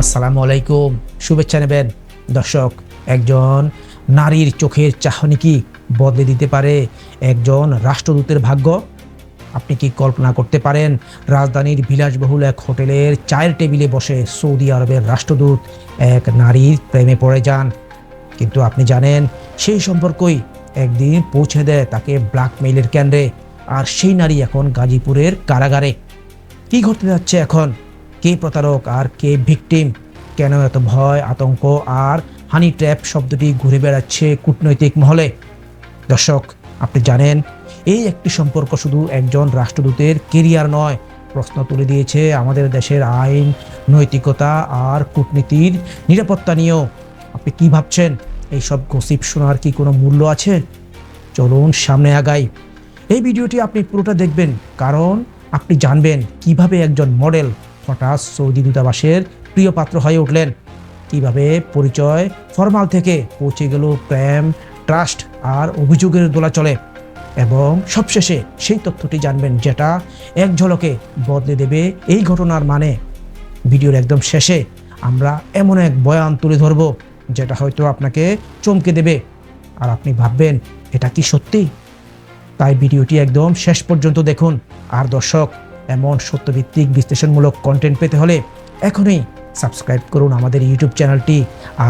আসসালামু আলাইকুম। শুভেচ্ছা নেবেন। দর্শক, একজন নারীর চোখের চাহনি কি বদলে দিতে পারে? একজন রাষ্ট্রদূতের ভাগ্য? আপনি কি কল্পনা করতে পারেন রাজধানীর বিলাসবহুল এক হোটেলের চায়ের টেবিলে বসে সৌদি আরবের রাষ্ট্রদূত এক নারীর প্রেমে পড়ে যান? কিন্তু আপনি জানেন, সেই সম্পর্কই একদিন পৌঁছে দেয় তাকে ব্ল্যাকমেইলের কেন্দ্রে। আর সেই নারী এখন গাজীপুরের কারাগারে। কি ঘটতে যাচ্ছে এখন? কে প্রতারক আর কে ভিকটিম? কেন এত ভয়, আতঙ্ক আর হানি ট্র্যাপ শব্দটি ঘুরে বেড়াচ্ছে কূটনৈতিক মহলে? দর্শক, আপনি জানেন, এই একটি সম্পর্ক শুধু একজন রাষ্ট্রদূতের কেরিয়ার নয়। প্রশ্ন তুলে দিয়েছে আমাদের দেশের আইন, নৈতিকতা আর কূটনীতির নিরাপত্তা নিয়েও। আপনি কি ভাবছেন? এইসব গসিপ শোনার কি কোনো মূল্য আছে? চলুন সামনে আগাই। এই ভিডিওটি আপনি পুরোটা দেখবেন, কারণ আপনি জানবেন কীভাবে একজন মডেল হঠাৎ সৌদি দূতাবাসের প্রিয় পাত্র হয়ে উঠলেন। কীভাবে পরিচয় ফরমাল থেকে পৌঁছে গেল প্রেম, ট্রাস্ট আর অভিযোগের দোলাচলে। এবং সবশেষে সেই তথ্যটি জানবেন যেটা এক ঝলকে বদলে দেবে এই ঘটনার মানে। ভিডিওর একদম শেষে আমরা এমন এক বয়ান তুলে ধরব, যেটা হয়তো আপনাকে চমকে দেবে। আর আপনি ভাববেন, এটা কি সত্যি? তাই ভিডিওটি একদম শেষ পর্যন্ত দেখুন। আর দর্শক এমন সত্যভিত্তিক, বিশ্লেষণমূলক কন্টেন্ট পেতে হলে এখনই সাবস্ক্রাইব করুন আমাদের ইউটিউব চ্যানেলটি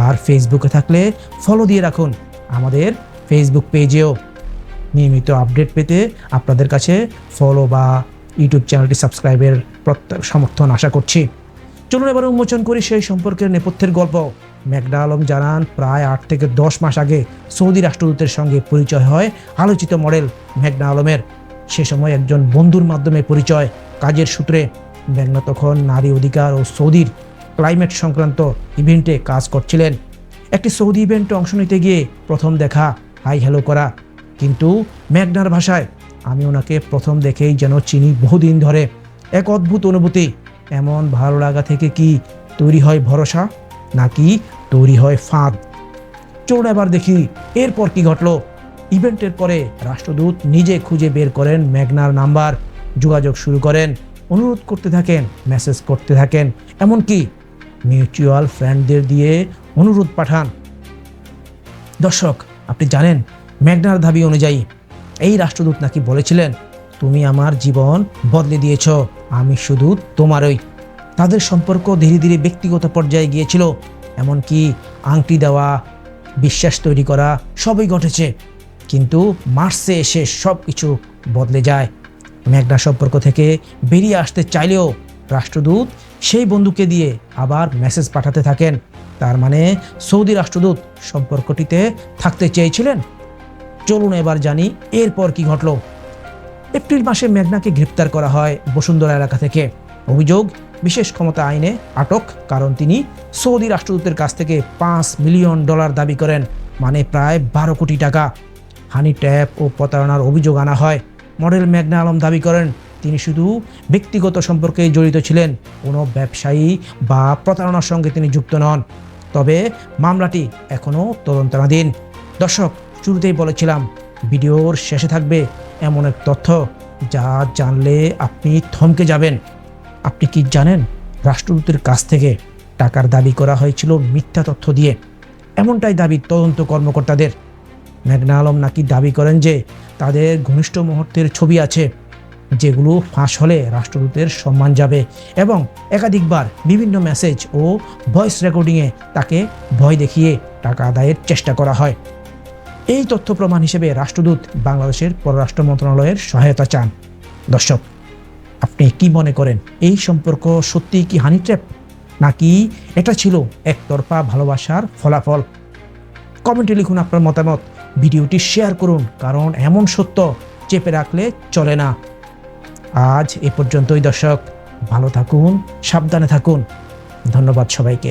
আর ফেসবুকে থাকলে ফলো দিয়ে রাখুন আমাদের ফেসবুক পেজেও নিয়মিত আপডেট পেতে আপনাদের কাছে ফলো বা ইউটিউব চ্যানেলটি সাবস্ক্রাইবের সমর্থন আশা করছি। চলুন এবার উন্মোচন করি সেই সম্পর্কের নেপথ্যের গল্প। ম্যাকডা আলম জানান, প্রায় আট থেকে দশ মাস আগে সৌদি রাষ্ট্রদূতের সঙ্গে পরিচয় হয় আলোচিত মডেল ম্যাকডা আলমের। সে সময় একজন বন্ধুর মাধ্যমে পরিচয় কাজের সূত্রে ম্যাগনা তখন নারী অধিকার ও সৌদির ক্লাইমেট সংক্রান্ত ইভেন্টে কাজ করছিলেন। একটি সৌদি ইভেন্টে অংশ নিতে গিয়ে প্রথম দেখা হাই হ্যালো করা। কিন্তু ম্যাগনার ভাষায়, আমি ওনাকে প্রথম দেখেই যেন চিনি বহুদিন ধরে। এক অদ্ভুত অনুভূতি। এমন ভালো লাগা থেকে কি তৈরি হয় ভরসা? নাকি তৈরি হয় ফাঁদ? চলুন এবার দেখি এরপর কি ঘটলো। ইভেন্টের পরে রাষ্ট্রদূত নিজে খুঁজে বের করেন ম্যাগনার নাম্বার। যোগাযোগ শুরু করেন, অনুরোধ করতে থাকেন মেসেজ করতে থাকেন, এমনকি মিউচুয়াল ফ্রেন্ডদের দিয়ে অনুরোধ পাঠান। দর্শক, আপনি জানেন ম্যাগনার দাবি অনুযায়ী এই রাষ্ট্রদূত নাকি বলেছিলেন, তুমি আমার জীবন বদলে দিয়েছ, আমি শুধু তোমারই। তাদের সম্পর্ক ধীরে ধীরে ব্যক্তিগত পর্যায়ে গিয়েছিল, এমনকি আংটি দেওয়া, বিশ্বাস তৈরি করা সবই ঘটেছে। কিন্তু মার্চে এসে সব কিছু বদলে যায়। ম্যাগনা সম্পর্ক থেকে বেরিয়ে আসতে চাইলেও রাষ্ট্রদূত সেই বন্ধুকে দিয়ে আবার মেসেজ পাঠাতে থাকেন। তার মানে সৌদি রাষ্ট্রদূত সম্পর্কটিতে থাকতে চেয়েছিলেন। চলুন এবার জানি এরপর কি ঘটলো। এপ্রিল মাসে মেঘনাকে গ্রেপ্তার করা হয় বসুন্ধরা এলাকা থেকে। অভিযোগ, বিশেষ ক্ষমতা আইনে আটক, কারণ তিনি সৌদি রাষ্ট্রদূতের কাছ থেকে পাঁচ মিলিয়ন ডলার দাবি করেন মানে প্রায় বারো কোটি টাকা। হানি ট্যাপ ও প্রতারণার অভিযোগ আনা হয়। মডেল মেঘনা আলম দাবি করেন, তিনি শুধু ব্যক্তিগত সম্পর্কে জড়িত ছিলেন, কোনো ব্যবসায়ী বা প্রতারণার সঙ্গে তিনি যুক্ত নন। তবে মামলাটি এখনও তদন্তনাধীন দর্শক, শুরুতেই বলেছিলাম, ভিডিওর শেষে থাকবে এমন এক তথ্য, যা জানলে আপনি থমকে যাবেন। আপনি কি জানেন রাষ্ট্রদূতের কাছ থেকে টাকার দাবি করা হয়েছিল মিথ্যা তথ্য দিয়ে? এমনটাই দাবি তদন্ত কর্মকর্তাদের। মেঘনা আলম নাকি দাবি করেন যে তাদের ঘনিষ্ঠ মুহূর্তের ছবি আছে, যেগুলো ফাঁস হলে রাষ্ট্রদূতের সম্মান যাবে এবং একাধিকবার বিভিন্ন মেসেজ ও ভয়েস রেকর্ডিংয়ে তাকে ভয় দেখিয়ে টাকা আদায়ের চেষ্টা করা হয়। এই তথ্য প্রমাণ হিসেবে রাষ্ট্রদূত বাংলাদেশের পররাষ্ট্র মন্ত্রণালয়ের সহায়তা চান। দর্শক, আপনি কি মনে করেন এই সম্পর্ক সত্যিই কি হানি ট্র্যাপ নাকি এটা ছিল একতরফা ভালোবাসার ফলাফল? কমেন্টে লিখুন আপনার মতামত। ভিডিওটি শেয়ার করুন, কারণ এমন সত্য চেপে রাখলে চলে না। আজ এ পর্যন্তই দর্শক, ভালো থাকুন, সাবধানে থাকুন। ধন্যবাদ সবাইকে।